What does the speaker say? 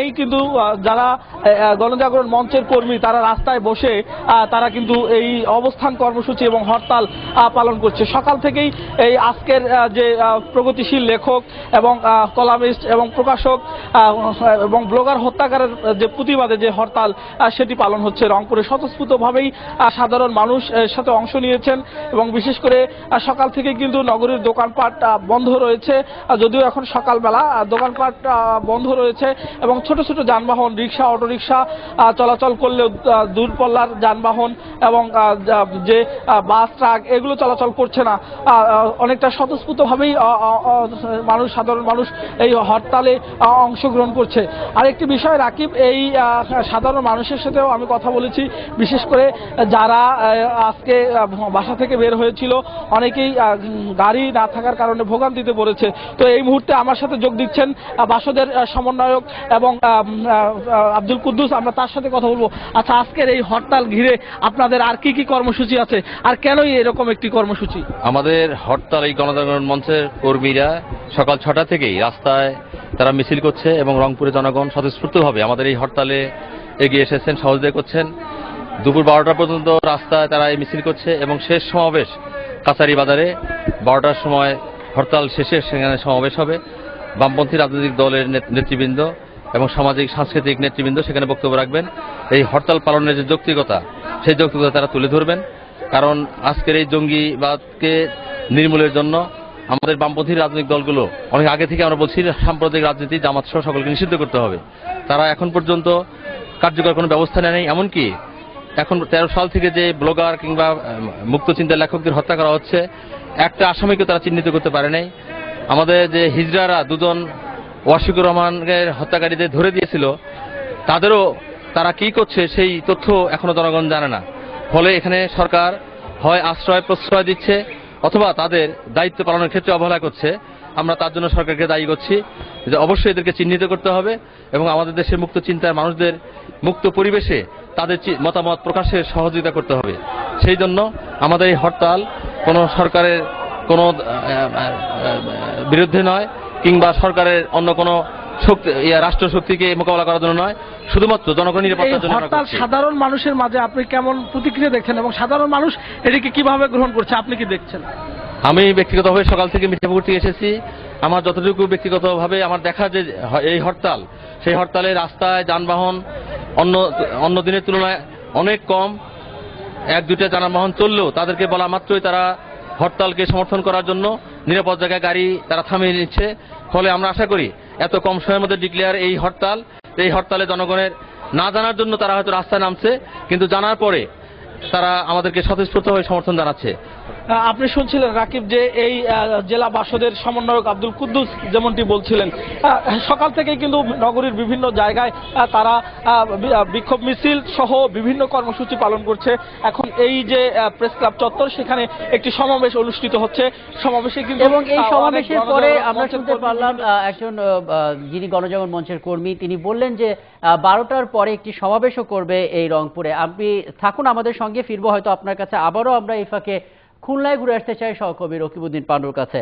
এই কিন্তু যারা গণজাগরণ মঞ্চের কর্মী, তারা রাস্তায় বসে তারা কিন্তু এই অবস্থান কর্মসূচি এবং হরতাল পালন করছে। সকাল থেকেই এই আজকের যে প্রগতিশীল লেখক এবং কলামিস্ট এবং প্রকাশক এবং ব্লগার, হত্যাকারের যে প্রতিবাদে যে হরতাল সেটি পালন হচ্ছে রংপুরে। স্বতঃস্ফূর্তভাবেই সাধারণ মানুষ সাথে অংশ নিয়েছেন এবং বিশেষ করে সকাল থেকে কিন্তু নগরীর দোকানপাট বন্ধ রয়েছে। যদিও এখন সকালবেলা দোকানপাট বন্ধ রয়েছে এবং ছোট ছোট যানবাহন রিক্সা অটোরিকশা আহ, চলাচল করলেও দূরপল্লার যানবাহন এবং যে বাস ট্রাক এগুলো চলাচল করছে না। অনেকটা স্বতঃস্ফূর্তভাবেই মানুষ সাধারণ মানুষ এই হরতালে অংশগ্রহণ করছে। আরেকটি বিষয় রাকিব এই সাধারণ মানুষের সাথেও আমি কথা বলেছি। বিশেষ করে যারা আজকে বাসা থেকে বের হয়েছিল অনেকেই গাড়ি না থাকার কারণে ভোগান্তিতে পড়েছে। তো এই মুহূর্তে আমার সাথে যোগ দিচ্ছেন বাসদের সমন্বয়ক এবং আব্দুল কুদ্দুস, আমরা তার সাথে কথা বলব। আচ্ছা আজকের এই হরতাল ঘিরে আপনাদের আর কি কি কর্মসূচি আছে? আর কেনই এরকম একটি কর্মসূচি? আমাদের হরতাল এই গণজাগরণ মঞ্চের কর্মীরা সকাল ছটা থেকেই রাস্তায় তারা মিছিল করছে এবং রংপুরে জনগণ স্বতঃস্ফূর্তভাবে আমাদের এই হরতালে এগিয়ে এসেছেন, সহযোগিতা করছেন। দুপুর বারোটা পর্যন্ত রাস্তায় তারা এই মিছিল করছে এবং শেষ সমাবেশ কাছারি বাজারে। বারোটার সময় হরতাল শেষে সেখানে সমাবেশ হবে। বামপন্থী রাজনৈতিক দলের নেত- নেতৃবৃন্দ এবং সামাজিক, সাংস্কৃতিক নেতৃবৃন্দ সেখানে বক্তব্য রাখবেন। এই হরতাল পালনের যে যৌক্তিকতা, সেই যৌক্তিকতা তারা তুলে ধরবেন। কারণ আজকের এই জঙ্গিবাদকে নির্মূলের জন্য আমাদের বামপন্থী রাজনৈতিক দলগুলো, অনেক আগে থেকে আমরা বলছি সাম্প্রদায়িক রাজনীতি, জামাত সহ সকলকে নিষিদ্ধ করতে হবে। তারা এখন পর্যন্ত কার্যকর কোনো ব্যবস্থা নেয়নি এমনকি এখন তেরো সাল থেকে যে ব্লগার কিংবা মুক্ত চিন্তার লেখকদের হত্যা করা হচ্ছে, একটা আসামিকে তারা চিহ্নিত করতে পারে নাই। আমাদের যে হিজড়ারা দুজন ওয়াশিকুর রহমানের হত্যাকারীদের ধরে দিয়েছিল। তাদেরও তারা কি করছে সেই তথ্য এখনও জনগণ জানে না। ফলে এখানে সরকার হয় আশ্রয়, প্রশ্রয় দিচ্ছে অথবা তাদের দায়িত্ব পালনের ক্ষেত্রে অবহেলা করছে। আমরা তার জন্য সরকারকে দায়ী করছি যে অবশ্যই এদেরকে চিহ্নিত করতে হবে এবং আমাদের দেশের মুক্ত চিন্তার মানুষদের মুক্ত পরিবেশে তাদের মতামত প্রকাশের সহযোগিতা করতে হবে। সেই জন্য আমাদের এই হরতাল কোনো সরকারের কোনো বিরুদ্ধে নয়। কিংবা সরকারের অন্য কোনো শক্তি রাষ্ট্র শক্তিকে মোকাবেলা করার জন্য নয় শুধুমাত্র জনগণের এই নিরাপত্তার জন্য হরতাল সাধারণ মানুষের মাঝে আপনি কেমন প্রতিক্রিয়া দেখছেন এবং সাধারণ মানুষ এটিকে কীভাবে গ্রহণ করছে আপনি কি দেখছেন? আমি ব্যক্তিগতভাবে সকাল থেকে মিঠাপুকুর থেকে এসেছি। আমার যতটুকু ব্যক্তিগতভাবে আমার দেখা যে এই হরতাল সেই হরতালে রাস্তায় যানবাহন অন্য অন্য দিনের তুলনায় অনেক কম। এক দুটা যানবাহন চললেও তাদেরকে বলা মাত্রই তারা হরতালকে সমর্থন করার জন্য নিরাপদ জায়গায় গাড়ি তারা থামিয়ে নিচ্ছে। ফলে আমরা আশা করি এত কম সময়ের মধ্যে ডিক্লেয়ার এই হরতাল, এই হরতালে জনগণের না জানার জন্য তারা হয়তো রাস্তায় নামছে, কিন্তু জানার পরে তারা আমাদেরকে স্বতঃস্ফূর্তভাবে সমর্থন জানাচ্ছে। আপনি শুনছিলেন রাকিব যে এই জেলা বাসদের সমন্বয়ক আব্দুল কুদ্দুস যেমনটি বলছিলেন। সকাল থেকেই কিন্তু নগরীর বিভিন্ন জায়গায় তারা বিক্ষোভ মিছিল সহ বিভিন্ন কর্মসূচি পালন করছে। এখন এই যে প্রেস ক্লাব চত্বর সেখানে একটি সমাবেশ অনুষ্ঠিত হচ্ছে। সমাবেশে কিন্তু এবং এই সমাবেশের পরে আমরা শুনতে পারলাম একজন যিনি গণজাগরণ মঞ্চের কর্মী তিনি বললেন যে বারোটার পরে একটি সমাবেশও করবে এই রংপুরে। আপনি থাকুন আমাদের সঙ্গে ফিরবো হয়তো আপনার কাছে। আবারও আমরা এই ফাঁকে খুলনায় ঘুরে আসতে চাই সহকবি রকিবুদ্দিন পান্ডুর কাছে।